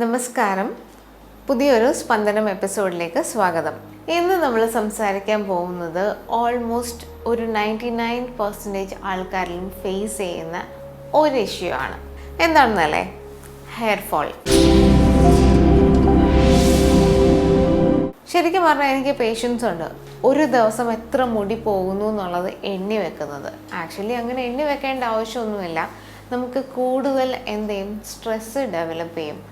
നമസ്കാരം. പുതിയൊരു സ്പന്ദനം എപ്പിസോഡിലേക്ക് സ്വാഗതം. ഇന്ന് നമ്മൾ സംസാരിക്കാൻ പോകുന്നത് ഓൾമോസ്റ്റ് ഒരു നയന്റി നയൻ പെർസെന്റേജ് ആൾക്കാരിലും ഫേസ് ചെയ്യുന്ന ഒരു ഇഷ്യൂ ആണ്. എന്താണെന്നല്ലേ? ഹെയർ ഫോൾ ശരിക്കും പറഞ്ഞാൽ എനിക്ക് പേഷ്യൻസ് ഉണ്ട്. ഒരു ദിവസം എത്ര മുടി പോകുന്നു എന്നുള്ളത് എണ്ണി വെക്കുന്നത്. ആക്ച്വലി അങ്ങനെ എണ്ണി വെക്കേണ്ട ആവശ്യമൊന്നുമില്ല. നമുക്ക് കൂടുതൽ എന്ത് ചെയ്യും? സ്ട്രെസ്സ് ഡെവലപ്പ് ചെയ്യും.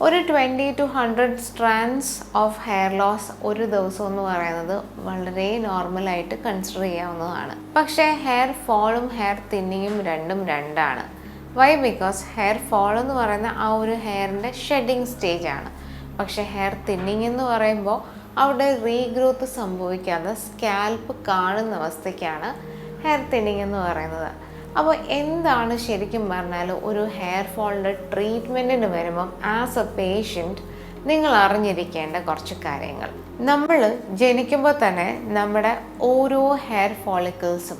ഒരു twenty two hundred strands of hair loss ഒരു ദിവസം എന്ന് പറയുന്നത് വളരെ നോർമലായിട്ട് കൺസിഡർ ചെയ്യാവുന്നതാണ്. പക്ഷേ ഹെയർ ഫോളും ഹെയർ തിന്നിങ്ങും രണ്ടും രണ്ടാണ്. വൈ ബിക്കോസ് ഹെയർ ഫോൾ എന്ന് പറയുന്ന ആ ഒരു ഹെയറിന്റെ ഷെഡിങ് സ്റ്റേജ് ആണ്. പക്ഷേ ഹെയർ തിന്നിങ് എന്ന് പറയുമ്പോൾ അവിടെ റീഗ്രോത്ത് സംഭവിക്കാതെ സ്കാൽപ്പ് കാണുന്ന അവസ്ഥയ്ക്കാണ് ഹെയർ തിന്നിങ് എന്ന് പറയുന്നത്. അപ്പോൾ എന്താണ് ശരിക്കും പറഞ്ഞാൽ ഒരു ഹെയർ ഫോളിന്റെ ട്രീറ്റ്മെന്റിന് വരുമ്പം ആസ് എ പേഷ്യന്റ് നിങ്ങൾ അറിഞ്ഞിരിക്കേണ്ട കുറച്ച് കാര്യങ്ങൾ. നമ്മൾ ജനിക്കുമ്പോൾ തന്നെ നമ്മുടെ ഓരോ ഹെയർ ഫോളിക്കിൾസും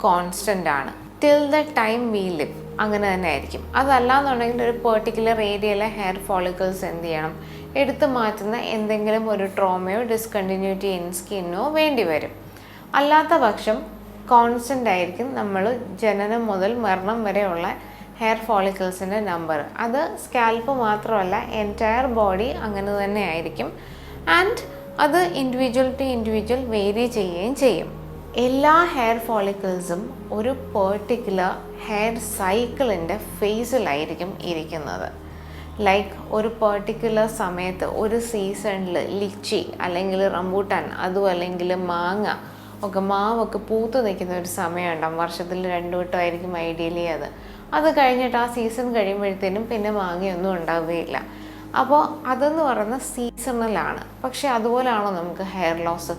കോൺസ്റ്റന്റ് ആണ്. Till the time we live അങ്ങനെ തന്നെ ആയിരിക്കും. അതല്ലാന്നുണ്ടെങ്കിൽ ഒരു പെർട്ടിക്കുലർ ഏരിയയിലെ ഹെയർ ഫോളിക്കിൾസ് എന്ത് ചെയ്യണം? എടുത്തു മാറ്റുന്ന എന്തെങ്കിലും ഒരു ട്രോമയോ ഡിസ്കണ്ടിന്യൂറ്റി ഇൻ സ്കിന്നോ വേണ്ടി വരും. അല്ലാത്ത പക്ഷം കോൺസ്റ്റന്റ് ആയിരിക്കും നമ്മൾ ജനനം മുതൽ മരണം വരെയുള്ള ഹെയർ ഫോളിക്കിൾസിന്റെ നമ്പർ അത് സ്കാൽപ്പ് മാത്രമല്ല എന്റയർ ബോഡി അങ്ങനെ തന്നെ ആയിരിക്കും. ആൻഡ് അത് ഇൻഡിവിജ്വൽ ടു ഇൻഡിവിജ്വൽ വേരി ചെയ്യുകയും ചെയ്യും. എല്ലാ ഹെയർ ഫോളിക്കിൾസും ഒരു പെർട്ടിക്കുലർ ഹെയർ സൈക്കിളിന്റെ ഫേസിലായിരിക്കും ഇരിക്കുന്നത്. ലൈക്ക് ഒരു പെർട്ടിക്കുലർ സമയത്ത് ഒരു സീസണിൽ ലിച്ചി അല്ലെങ്കിൽ റംബൂട്ടാൻ അതും അല്ലെങ്കിൽ മാങ്ങ ഒക്കെ മാവൊക്കെ പൂത്ത് നിൽക്കുന്ന ഒരു സമയമുണ്ടാകും വർഷത്തിൽ രണ്ടു വട്ടമായിരിക്കും ഐഡിയലി അത്. അത് കഴിഞ്ഞിട്ട് ആ സീസൺ കഴിയുമ്പോഴത്തേനും പിന്നെ മാങ്ങയൊന്നും ഉണ്ടാവുകയില്ല. അപ്പോൾ അതെന്ന് പറയുന്ന സീസണലാണ്. പക്ഷേ അതുപോലാണോ നമുക്ക് ഹെയർ ലോസ്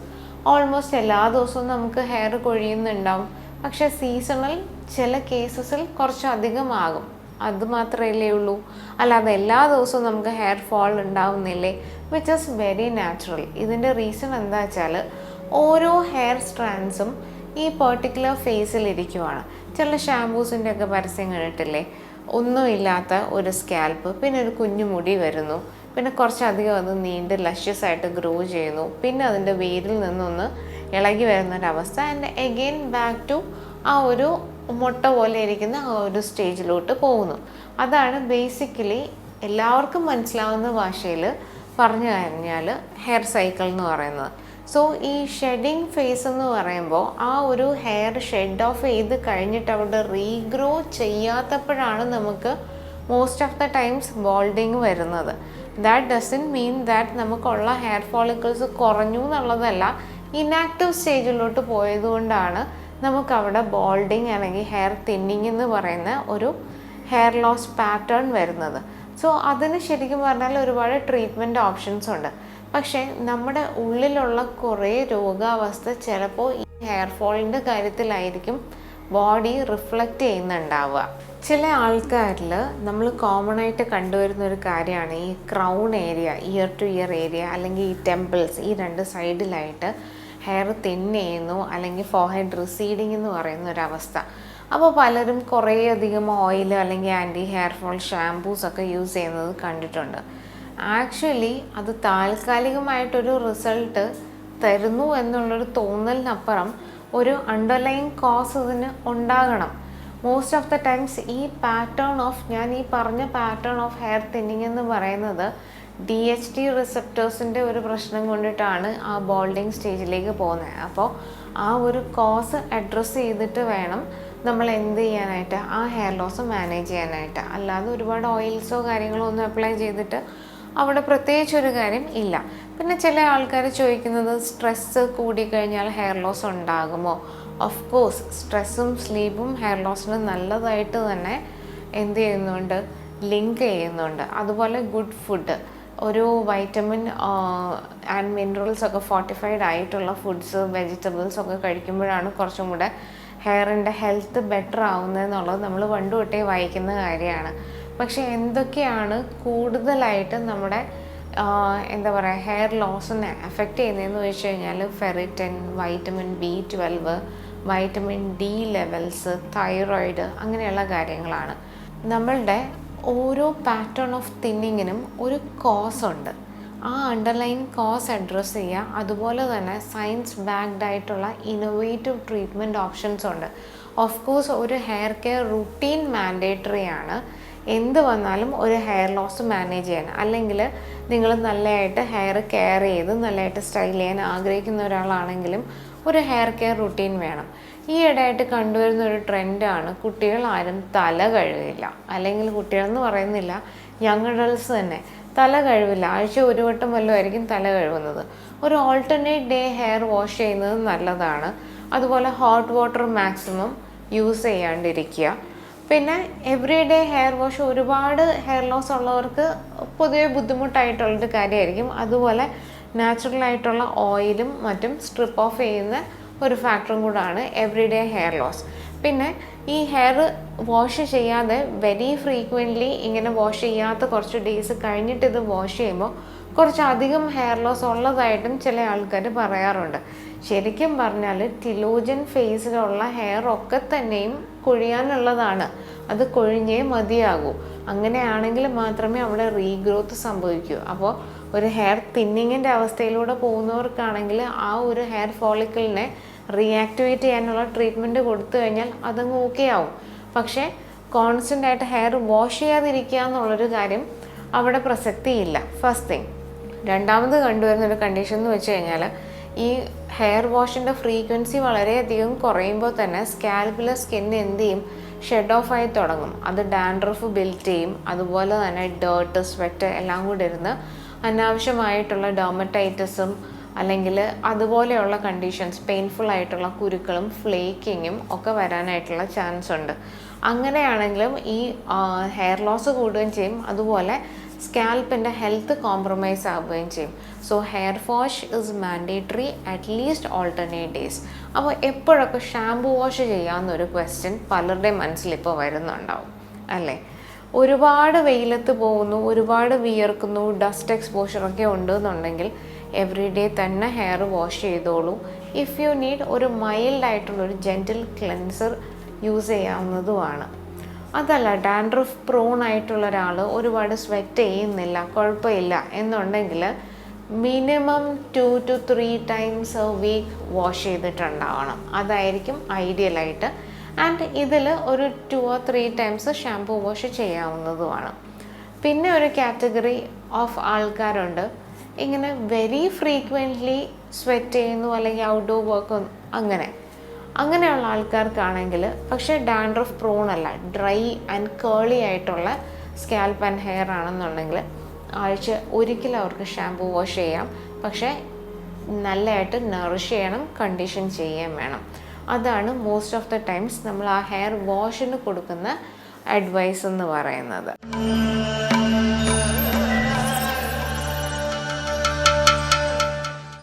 ഓൾമോസ്റ്റ് എല്ലാ ദിവസവും നമുക്ക് ഹെയർ കൊഴിയുന്നുണ്ടാവും. പക്ഷേ സീസണൽ ചില കേസസിൽ കുറച്ചധികമാകും അത് മാത്രമല്ലേ ഉള്ളൂ. അല്ലാതെ എല്ലാ ദിവസവും നമുക്ക് ഹെയർ ഫോൾ ഉണ്ടാവുന്നില്ലേ? വിച്ച് ഇസ് വെരി നാച്ചുറൽ ഇതിന്റെ റീസൺ എന്താ വെച്ചാൽ ഓരോ ഹെയർ സ്ട്രാൻഡ്സും ഈ പെർട്ടിക്കുലർ ഫേസിൽ ഇരിക്കുവാണ്. ചില ഷാമ്പൂസിന്റെ ഒക്കെ പരസ്യം കണ്ടിട്ടില്ലേ? ഒന്നുമില്ലാത്ത ഒരു സ്കാൽപ്പ് പിന്നെ ഒരു കുഞ്ഞു മുടി വരുന്നു. പിന്നെ കുറച്ചധികം അത് നീണ്ട് ലഷ്യസ് ആയിട്ട് ഗ്രോ ചെയ്യുന്നു. പിന്നെ അതിന്റെ വേരിൽ നിന്നൊന്ന് ഇളകി വരുന്നൊരവസ്ഥ. ആൻഡ് എഗെയിൻ ബാക്ക് ടു ആ ഒരു മുട്ട പോലെ ഇരിക്കുന്ന ആ ഒരു സ്റ്റേജിലോട്ട് പോകുന്നു. അതാണ് ബേസിക്കലി എല്ലാവർക്കും മനസ്സിലാവുന്ന ഭാഷയിൽ പറഞ്ഞു കഴിഞ്ഞാൽ ഹെയർ സൈക്കിൾ എന്ന് പറയുന്നത്. സോ ഈ ഷെഡിങ് ഫേസ് എന്ന് പറയുമ്പോൾ ആ ഒരു ഹെയർ ഷെഡ് ഓഫ് ചെയ്ത് കഴിഞ്ഞിട്ട് അവിടെ റീഗ്രോ ചെയ്യാത്തപ്പോഴാണ് നമുക്ക് most of the times balding വരുന്നത്. ദാറ്റ് ഡസൻ മീൻ ദാറ്റ് നമുക്കുള്ള ഹെയർ ഫോളിക്കിൾസ് കുറഞ്ഞു എന്നുള്ളതല്ല. ഇനാക്റ്റീവ് സ്റ്റേജിലോട്ട് പോയതുകൊണ്ടാണ് നമുക്കവിടെ ബോൾഡിങ് അല്ലെങ്കിൽ ഹെയർ തിന്നിങ് എന്ന് പറയുന്ന ഒരു ഹെയർ ലോസ് പാറ്റേൺ വരുന്നത്. സോ അതിന് ശരിക്കും പറഞ്ഞാൽ ഒരുപാട് ട്രീറ്റ്മെന്റ് ഓപ്ഷൻസ് ഉണ്ട്. പക്ഷേ നമ്മുടെ ഉള്ളിലുള്ള കുറേ രോഗാവസ്ഥ ചിലപ്പോൾ ഈ ഹെയർ ഫോളിന്റെ കാര്യത്തിലായിരിക്കും ബോഡി റിഫ്ലക്റ്റ് ചെയ്യുന്നുണ്ടാവുക. ചില ആൾക്കാരിൽ നമ്മൾ കോമൺ ആയിട്ട് കണ്ടുവരുന്ന ഒരു കാര്യമാണ് ഈ crown area ear to ear area അല്ലെങ്കിൽ ഈ ടെമ്പിൾസ് ഈ രണ്ട് സൈഡിലായിട്ട് ഹെയർ തിൻ ചെയ്യുന്നു അല്ലെങ്കിൽ ഫോഹെഡ് റിസീഡിങ് എന്ന് പറയുന്ന ഒരവസ്ഥ അപ്പോൾ പലരും കുറേ അധികം ഓയിൽ അല്ലെങ്കിൽ ആന്റി ഹെയർ ഫോൾ ഷാംപൂസ് ഒക്കെ യൂസ് ചെയ്യുന്നത് കണ്ടിട്ടുണ്ട്. ആക്ച്വലി അത് താൽക്കാലികമായിട്ടൊരു റിസൾട്ട് തരുന്നു എന്നുള്ളൊരു തോന്നലിനപ്പുറം ഒരു അണ്ടർലൈൻ കോസ് ഇതിന് ഉണ്ടാകണം. മോസ്റ്റ് ഓഫ് ദ ടൈംസ് ഈ പാറ്റേൺ ഓഫ് ഞാൻ ഈ പറഞ്ഞ പാറ്റേൺ ഓഫ് ഹെയർ തിന്നിങ് എന്ന് പറയുന്നത് ഡി എച്ച് ടി റിസെപ്റ്റേഴ്സിന്റെ ഒരു പ്രശ്നം കൊണ്ടിട്ടാണ് ആ ബോൾഡിങ് സ്റ്റേജിലേക്ക് പോകുന്നത്. അപ്പോൾ ആ ഒരു കോസ് അഡ്രസ്സ് ചെയ്തിട്ട് വേണം നമ്മൾ എന്ത് ചെയ്യാനായിട്ട് ആ ഹെയർ ലോസ് മാനേജ് ചെയ്യാനായിട്ട്. അല്ലാതെ ഒരുപാട് ഓയിൽസോ കാര്യങ്ങളോ ഒന്നും അപ്ലൈ ചെയ്തിട്ട് അവിടെ പ്രത്യേകിച്ച് ഒരു കാര്യം ഇല്ല. പിന്നെ ചില ആൾക്കാർ ചോദിക്കുന്നത് സ്ട്രെസ്സ് കൂടിക്കഴിഞ്ഞാൽ ഹെയർ ലോസ് ഉണ്ടാകുമോ? ഓഫ് കോഴ്സ് സ്ട്രെസ്സും സ്ലീപ്പും ഹെയർ ലോസിന് നല്ലതായിട്ട് തന്നെ എന്ത് ചെയ്യുന്നുണ്ട്? ലിങ്ക് ചെയ്യുന്നുണ്ട്. അതുപോലെ ഗുഡ് ഫുഡ് ഒരു വൈറ്റമിൻ ആൻഡ് മിനറൽസ് ഒക്കെ ഫോർട്ടിഫൈഡ് ആയിട്ടുള്ള ഫുഡ്സ് വെജിറ്റബിൾസ് ഒക്കെ കഴിക്കുമ്പോഴാണ് കുറച്ചും കൂടെ ഹെയറിന്റെ ഹെൽത്ത് ബെറ്റർ ആവുന്നതെന്നുള്ളത് നമ്മൾ പണ്ട് തൊട്ടേ വായിക്കുന്ന കാര്യമാണ്. പക്ഷേ എന്തൊക്കെയാണ് കൂടുതലായിട്ട് നമ്മുടെ എന്താ പറയുക ഹെയർ ലോസിനെ എഫക്റ്റ് ചെയ്യുന്നതെന്ന് വെച്ച് കഴിഞ്ഞാൽ ferritin vitamin B twelve vitamin D levels thyroid അങ്ങനെയുള്ള കാര്യങ്ങളാണ്. നമ്മളുടെ ഓരോ പാറ്റേൺ ഓഫ് തിന്നിങ്ങിനും ഒരു കോസ് ഉണ്ട്. ആ അണ്ടർലൈൻ കോസ് അഡ്രസ്സ് ചെയ്യുക. അതുപോലെ തന്നെ സയൻസ് ബാക്ക്ഡ് ആയിട്ടുള്ള ഇന്നോവേറ്റീവ് ട്രീറ്റ്മെന്റ് ഓപ്ഷൻസ് ഉണ്ട്. ഓഫ് കോഴ്സ് ഒരു ഹെയർ കെയർ റുട്ടീൻ മാൻഡേറ്ററി ആണ്. എന്ത് വന്നാലും ഒരു ഹെയർ ലോസ് മാനേജ് ചെയ്യാൻ. അല്ലെങ്കിൽ നിങ്ങൾ നല്ലതായിട്ട് ഹെയർ കെയർ ചെയ്ത് നല്ലതായിട്ട് സ്റ്റൈൽ ചെയ്യാൻ ആഗ്രഹിക്കുന്ന ഒരാളാണെങ്കിലും ഒരു ഹെയർ കെയർ റുട്ടീൻ വേണം. ഈ ഇടയായിട്ട് കണ്ടുവരുന്ന ഒരു ട്രെൻഡാണ് കുട്ടികൾ ആരും തല കഴുകില്ല. അല്ലെങ്കിൽ കുട്ടികളെന്ന് പറയുന്നില്ല യങ് അഡൾട്ട്സ് തന്നെ തല കഴിവില്ല ആഴ്ച ഒരു വട്ടം വല്ലതുമായിരിക്കും തല കഴുകുന്നത്. ഒരു ഓൾട്ടർനേറ്റ് ഡേ ഹെയർ വാഷ് ചെയ്യുന്നത് നല്ലതാണ്. അതുപോലെ ഹോട്ട് വാട്ടർ മാക്സിമം യൂസ് ചെയ്യാണ്ടിരിക്കുക. പിന്നെ എവറി ഡേ ഹെയർ വാഷ് ഒരുപാട് ഹെയർ ലോസ് ഉള്ളവർക്ക് പൊതുവെ ബുദ്ധിമുട്ടായിട്ടുള്ളൊരു കാര്യമായിരിക്കും. അതുപോലെ നാച്ചുറൽ ആയിട്ടുള്ള ഓയിലും മറ്റും സ്ട്രിപ്പ് ഓഫ് ചെയ്യുന്ന ഒരു ഫാക്ടറും കൂടാണ് എവറി ഡേ ഹെയർ ലോസ് പിന്നെ ഈ ഹെയർ വാഷ് ചെയ്യാതെ വെരി ഫ്രീക്വന്റ്ലി ഇങ്ങനെ വാഷ് ചെയ്യാത്ത കുറച്ച് ഡേയ്സ് കഴിഞ്ഞിട്ട് ഇത് വാഷ് ചെയ്യുമ്പോൾ കുറച്ചധികം ഹെയർ ലോസ് ഉള്ളതായിട്ടും ചില ആൾക്കാർ പറയാറുണ്ട്. ശരിക്കും പറഞ്ഞാൽ ടിലോജൻ ഫേസിലുള്ള ഹെയർ ഒക്കെ തന്നെയും കൊഴിയാനുള്ളതാണ്. അത് കൊഴിഞ്ഞേ മതിയാകൂ. അങ്ങനെയാണെങ്കിൽ മാത്രമേ അവിടെ റീഗ്രോത്ത് സംഭവിക്കൂ. അപ്പോൾ ഒരു ഹെയർ തിന്നിങ്ങിന്റെ അവസ്ഥയിലൂടെ പോകുന്നവർക്കാണെങ്കിൽ ആ ഒരു ഹെയർ ഫോളിക്കിളിനെ റീആക്ടിവേറ്റ് ചെയ്യാനുള്ള ട്രീറ്റ്മെന്റ് കൊടുത്തു കഴിഞ്ഞാൽ അതങ്ങ് ഓക്കെ ആവും. പക്ഷേ കോൺസ്റ്റന്റ് ആയിട്ട് ഹെയർ വാഷ് ചെയ്യാതിരിക്കുക എന്നുള്ളൊരു കാര്യം അവിടെ പ്രസക്തിയില്ല. ഫസ്റ്റ് തിങ് രണ്ടാമത് കണ്ടുവരുന്ന ഒരു കണ്ടീഷൻ എന്ന് വെച്ച് കഴിഞ്ഞാൽ ഈ ഹെയർ വാഷിന്റെ ഫ്രീക്വൻസി വളരെയധികം കുറയുമ്പോൾ തന്നെ സ്കാൽപ്പിലെ സ്കിൻ എന്ത് ചെയ്യും? ഷെഡ് ഓഫ് ആയി തുടങ്ങും. അത് ഡാൻഡ്രഫ് ബിൽറ്റ് ചെയ്യും. അതുപോലെ തന്നെ ഡേർട്ട് സ്വെറ്റ് എല്ലാം കൂടി ഇരുന്ന് അനാവശ്യമായിട്ടുള്ള ഡോമറ്റൈറ്റിസും അല്ലെങ്കിൽ അതുപോലെയുള്ള കണ്ടീഷൻസ് പെയിൻഫുൾ ആയിട്ടുള്ള കുരുക്കളും ഫ്ലേക്കിങ്ങും ഒക്കെ വരാനായിട്ടുള്ള ചാൻസ് ഉണ്ട്. അങ്ങനെയാണെങ്കിലും ഈ ഹെയർ ലോസ് കൂടുകയും ചെയ്യും. അതുപോലെ സ്കാൽപ്പിന്റെ ഹെൽത്ത് കോംപ്രമൈസ് ആവുകയും ചെയ്യും. So hair wash is mandatory at least alternate days അപ്പോൾ എപ്പോഴൊക്കെ ഷാംപൂ വാഷ് ചെയ്യാമെന്നൊരു ക്വസ്റ്റ്യൻ പലരുടെയും മനസ്സിലിപ്പോൾ വരുന്നുണ്ടാവും അല്ലേ? ഒരുപാട് വെയിലത്ത് പോകുന്നു ഒരുപാട് വിയർക്കുന്നു ഡസ്റ്റ് എക്സ്പോഷറൊക്കെ ഉണ്ട് എന്നുണ്ടെങ്കിൽ എവറി ഡേ തന്നെ ഹെയർ വാഷ് ചെയ്തോളൂ. ഇഫ് യു നീഡ് ഒരു മൈൽഡ് ആയിട്ടുള്ള ഒരു ജെന്റിൽ ക്ലെൻസർ യൂസ് ചെയ്യാവുന്നതുമാണ്. അതല്ല ഡാൻഡ്രഫ് പ്രോൺ ആയിട്ടുള്ള ഒരാൾ ഒരുപാട് സ്വെറ്റ് ചെയ്യുന്നില്ല കുഴപ്പമില്ല എന്നുണ്ടെങ്കിൽ minimum two two three times a week wash ചെയ്തിട്ടുണ്ടാവണം. അതായിരിക്കും ഐഡിയലായിട്ട് ആൻഡ് ഇതിൽ ഒരു two or three times shampoo wash ചെയ്യാവുന്നതുമാണ്. പിന്നെ ഒരു കാറ്റഗറി ഓഫ് ആൾക്കാരുണ്ട്. ഇങ്ങനെ വെരി ഫ്രീക്വന്റ്ലി സ്വെറ്റ് ചെയ്യുന്നു അല്ലെങ്കിൽ ഔട്ട്ഡോർ വർക്ക് അങ്ങനെ. അങ്ങനെയുള്ള ആൾക്കാർക്കാണെങ്കിൽ പക്ഷേ ഡാൻഡ്രഫ് പ്രോൺ അല്ല. ഡ്രൈ ആൻഡ് കേളി ആയിട്ടുള്ള സ്കാൽപ്പ് ആൻഡ് ഹെയർ ആണെന്നുണ്ടെങ്കിൽ ആഴ്ച ഒരിക്കലും അവർക്ക് ഷാംപൂ വാഷ് ചെയ്യാം. പക്ഷേ നല്ലതായിട്ട് നറിഷ് ചെയ്യണം കണ്ടീഷൻ ചെയ്യാൻ വേണം. അതാണ് മോസ്റ്റ് ഓഫ് ദ ടൈംസ് നമ്മൾ ആ ഹെയർ വാഷിന് കൊടുക്കുന്ന അഡ്വൈസ് എന്ന് പറയുന്നത്.